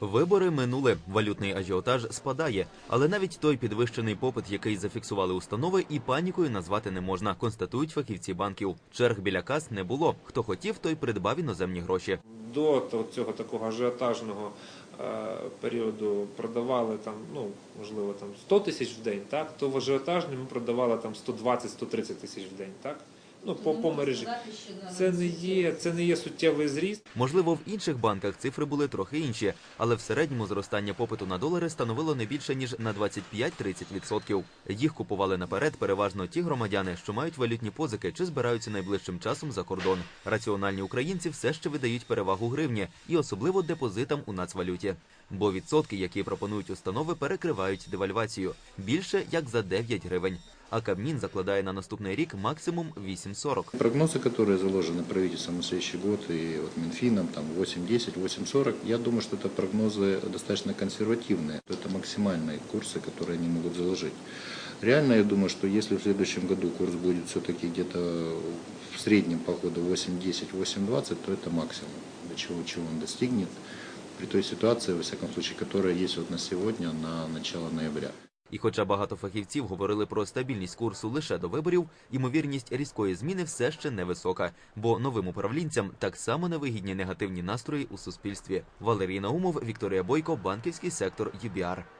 Вибори минули. Валютний ажіотаж спадає, але навіть той підвищений попит, який зафіксували установи, і панікою назвати не можна. Констатують фахівці банків. Черг біля кас не було. Хто хотів, той придбав іноземні гроші. До цього такого ажіотажного е, періоду продавали там, ну можливо, там 100 тисяч в день, так то в ажіотажні ми продавали там 120-130 тисяч в день, так. Ну по, по мережі. Це не є, це не є суттєвий зріст. Можливо, в інших банках цифри були трохи інші, але в середньому зростання попиту на долари становило не більше ніж на 25-30%. Їх купували наперед переважно ті громадяни, що мають валютні позики чи збираються найближчим часом за кордон. Раціональні українці все ще видають перевагу гривні і особливо депозитам у нацвалюті. Бо відсотки, які пропонують установи, перекривають девальвацію більше як за 9 гривень. А Кабмін закладає на наступний рік максимум 8,40. Прогнозы, которые заложены правительством на следующий год и вот Минфином, там 8.10, 8.40, я думаю, что это прогнозы достаточно консервативные. Это максимальные курсы, которые они могут заложить. Реально, я думаю, что если в следующем году курс будет все-таки где-то в среднем по ходу 8.10, 8.20, то это максимум, до чего, чего он достигнет при той ситуации, во всяком случае, которая есть вот на сегодня, на начало ноября. І хоча багато фахівців говорили про стабільність курсу лише до виборів, ймовірність різкої зміни все ще невисока, бо новим управлінцям так само невигідні негативні настрої у суспільстві. Валерій Наумов, Вікторія Бойко, банківський сектор ЮБІАР.